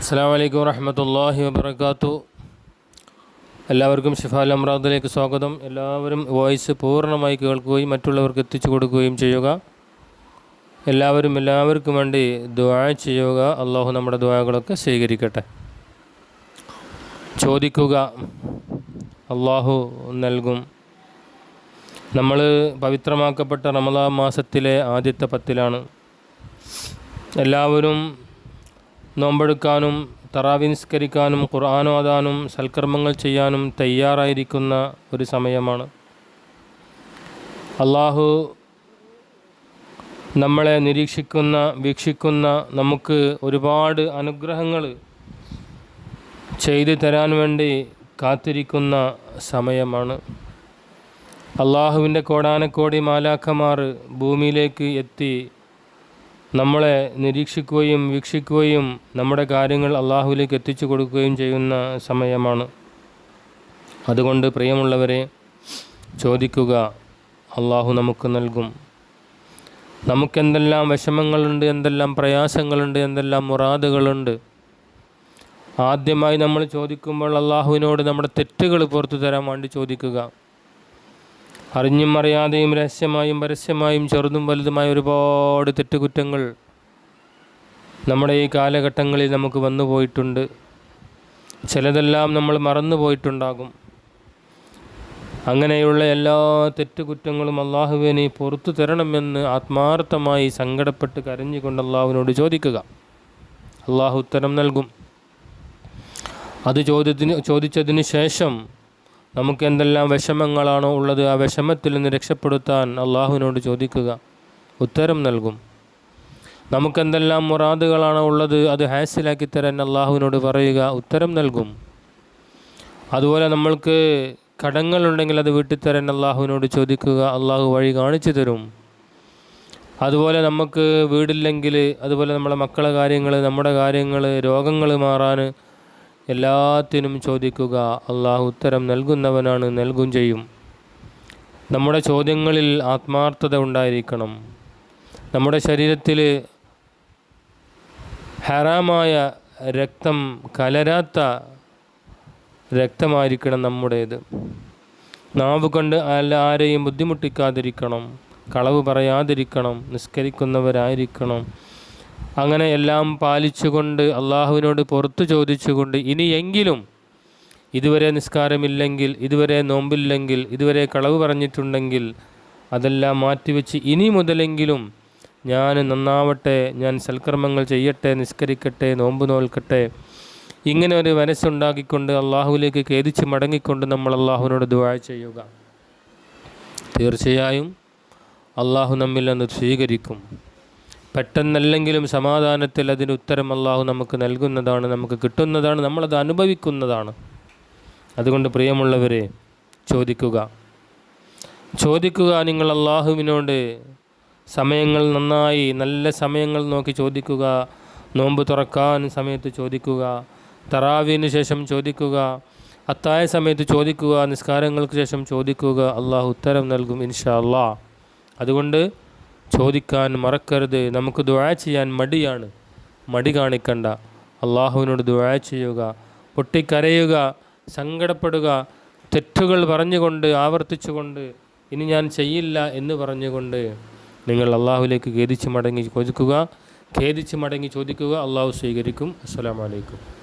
അസ്സാം വലൈക്കും വറഹമത്തല്ലാഹി വബർക്കാത്തു എല്ലാവർക്കും ഷിഫാൽ അമ്രാദിലേക്ക് സ്വാഗതം. എല്ലാവരും വോയിസ് പൂർണമായി കേൾക്കുകയും മറ്റുള്ളവർക്ക് എത്തിച്ചു കൊടുക്കുകയും ചെയ്യുക. എല്ലാവരും എല്ലാവർക്കും വേണ്ടി ദുആ ചെയ്യുക. അള്ളാഹു നമ്മുടെ ദുആകളൊക്കെ സ്വീകരിക്കട്ടെ. ചോദിക്കുക അള്ളാഹു നൽകും. നമ്മൾ പവിത്രമാക്കപ്പെട്ട റമദാ മാസത്തിലെ ആദ്യത്തെ പത്തിലാണ്. എല്ലാവരും നോമ്പെടുക്കാനും തറാവി നിസ്കരിക്കാനും ഖുർആൻ ഓതാനും സൽക്കർമ്മങ്ങൾ ചെയ്യാനും തയ്യാറായിരിക്കുന്ന ഒരു സമയമാണ്. അള്ളാഹു നമ്മളെ നിരീക്ഷിക്കുന്ന വീക്ഷിക്കുന്ന നമുക്ക് ഒരുപാട് അനുഗ്രഹങ്ങൾ ചെയ്തു തരാൻ വേണ്ടി കാത്തിരിക്കുന്ന സമയമാണ്. അള്ളാഹുവിന്റെ കോടാനക്കോടി മാലാഖമാർ ഭൂമിയിലേക്ക് എത്തി നമ്മളെ നിരീക്ഷിക്കുകയും വീക്ഷിക്കുകയും നമ്മുടെ കാര്യങ്ങൾ അള്ളാഹുവിലേക്ക് എത്തിച്ചു കൊടുക്കുകയും ചെയ്യുന്ന സമയമാണ്. അതുകൊണ്ട് പ്രിയമുള്ളവരെ ചോദിക്കുക അള്ളാഹു നമുക്ക് നൽകും. നമുക്കെന്തെല്ലാം വിഷമങ്ങളുണ്ട് എന്തെല്ലാം പ്രയാസങ്ങളുണ്ട് എന്തെല്ലാം മുറാദുകളുണ്ട്. ആദ്യമായി നമ്മൾ ചോദിക്കുമ്പോൾ അള്ളാഹുവിനോട് നമ്മുടെ തെറ്റുകൾ പുറത്തു തരാൻ വേണ്ടി ചോദിക്കുക. അറിഞ്ഞും അറിയാതെയും രഹസ്യമായും പരസ്യമായും ചെറുതും വലുതുമായ ഒരുപാട് തെറ്റുകുറ്റങ്ങൾ നമ്മുടെ ഈ കാലഘട്ടങ്ങളിൽ നമുക്ക് വന്നു പോയിട്ടുണ്ട്. ചിലതെല്ലാം നമ്മൾ മറന്നു പോയിട്ടുണ്ടാകും. അങ്ങനെയുള്ള എല്ലാ തെറ്റുകുറ്റങ്ങളും അള്ളാഹുവിനെ പുറത്തു തരണമെന്ന് ആത്മാർത്ഥമായി സങ്കടപ്പെട്ട് കരഞ്ഞുകൊണ്ട് അള്ളാഹുവിനോട് ചോദിക്കുക. അള്ളാഹു ഉത്തരം നൽകും. അത് ചോദ്യത്തിന് ചോദിച്ചതിന് ശേഷം നമുക്ക് എന്തെല്ലാം വിഷമങ്ങളാണോ ഉള്ളത് ആ വിഷമത്തിൽ നിന്ന് രക്ഷപ്പെടുത്താൻ അള്ളാഹുവിനോട് ചോദിക്കുക. ഉത്തരം നൽകും. നമുക്കെന്തെല്ലാം മുറാദുകളാണോ ഉള്ളത് അത് ഹാസിലാക്കി തരാൻ അള്ളാഹുവിനോട് പറയുക ഉത്തരം നൽകും. അതുപോലെ നമ്മൾക്ക് കടങ്ങളുണ്ടെങ്കിൽ അത് വീട്ടിത്തരാൻ അള്ളാഹുവിനോട് ചോദിക്കുക അള്ളാഹു വഴി കാണിച്ചു തരും. അതുപോലെ നമുക്ക് വീടില്ലെങ്കിൽ അതുപോലെ നമ്മളെ മക്കളെ കാര്യങ്ങൾ നമ്മുടെ കാര്യങ്ങൾ രോഗങ്ങൾ മാറാൻ എല്ലാത്തിനും ചോദിക്കുക അള്ളാഹു ഉത്തരം നൽകുന്നവനാണ് നൽകും ചെയ്യും. നമ്മുടെ ചോദ്യങ്ങളിൽ ആത്മാർത്ഥത ഉണ്ടായിരിക്കണം. നമ്മുടെ ശരീരത്തിൽ ഹറാമായ രക്തം കലരാത്ത രക്തമായിരിക്കണം നമ്മുടേത്. നാവ് കൊണ്ട് അല്ല ആരെയും ബുദ്ധിമുട്ടിക്കാതിരിക്കണം. കളവ് പറയാതിരിക്കണം. നിസ്കരിക്കുന്നവരായിരിക്കണം. അങ്ങനെ എല്ലാം പാലിച്ചുകൊണ്ട് അള്ളാഹുവിനോട് പുറത്തു ചോദിച്ചുകൊണ്ട് ഇനിയെങ്കിലും ഇതുവരെ നിസ്കാരമില്ലെങ്കിൽ ഇതുവരെ നോമ്പില്ലെങ്കിൽ ഇതുവരെ കളവ് പറഞ്ഞിട്ടുണ്ടെങ്കിൽ അതെല്ലാം മാറ്റിവെച്ച് ഇനി മുതലെങ്കിലും ഞാൻ നന്നാവട്ടെ ഞാൻ സൽക്കർമ്മങ്ങൾ ചെയ്യട്ടെ നിസ്കരിക്കട്ടെ നോമ്പ് നോൽക്കട്ടെ. ഇങ്ങനെ ഒരു മനസ്സുണ്ടാക്കിക്കൊണ്ട് അള്ളാഹുവിലേക്ക് ഖേദിച്ച് മടങ്ങിക്കൊണ്ട് നമ്മൾ അള്ളാഹുവിനോട് ദുവാ ചെയ്യുക. തീർച്ചയായും അള്ളാഹു നമ്മിൽ അന്ന് സ്വീകരിക്കും. പെട്ടെന്നല്ലെങ്കിലും സമാധാനത്തിൽ അതിന് ഉത്തരം അള്ളാഹു നമുക്ക് നൽകുന്നതാണ് നമുക്ക് കിട്ടുന്നതാണ് നമ്മളത് അനുഭവിക്കുന്നതാണ്. അതുകൊണ്ട് പ്രിയമുള്ളവരെ ചോദിക്കുക. ചോദിക്കുക നിങ്ങൾ അള്ളാഹുവിനോട് സമയങ്ങൾ നന്നായി നല്ല സമയങ്ങൾ നോക്കി ചോദിക്കുക. നോമ്പ് തുറക്കാൻ സമയത്ത് ചോദിക്കുക. തറാവിന് ശേഷം ചോദിക്കുക. അത്തായ സമയത്ത് ചോദിക്കുക. നിസ്കാരങ്ങൾക്ക് ശേഷം ചോദിക്കുക. അള്ളാഹു ഉത്തരം നൽകും ഇൻഷാ അള്ളാ അതുകൊണ്ട് ചോദിക്കാൻ മറക്കരുത്. നമുക്ക് ദുആ ചെയ്യാൻ മടിയാണ്. മടി കാണിക്കണ്ട. അള്ളാഹുവിനോട് ദുആ ചെയ്യുക. പൊട്ടിക്കരയുക. സങ്കടപ്പെടുക. തെറ്റുകൾ പറഞ്ഞുകൊണ്ട് ആവർത്തിച്ചുകൊണ്ട് ഇനി ഞാൻ ചെയ്യില്ല എന്ന് പറഞ്ഞുകൊണ്ട് നിങ്ങൾ അള്ളാഹുലേക്ക് ഖേദിച്ച് മടങ്ങി ചോദിക്കുക. ഖേദിച്ച് മടങ്ങി ചോദിക്കുക. അള്ളാഹു സ്വീകരിക്കും. അസ്സലാമലൈക്കും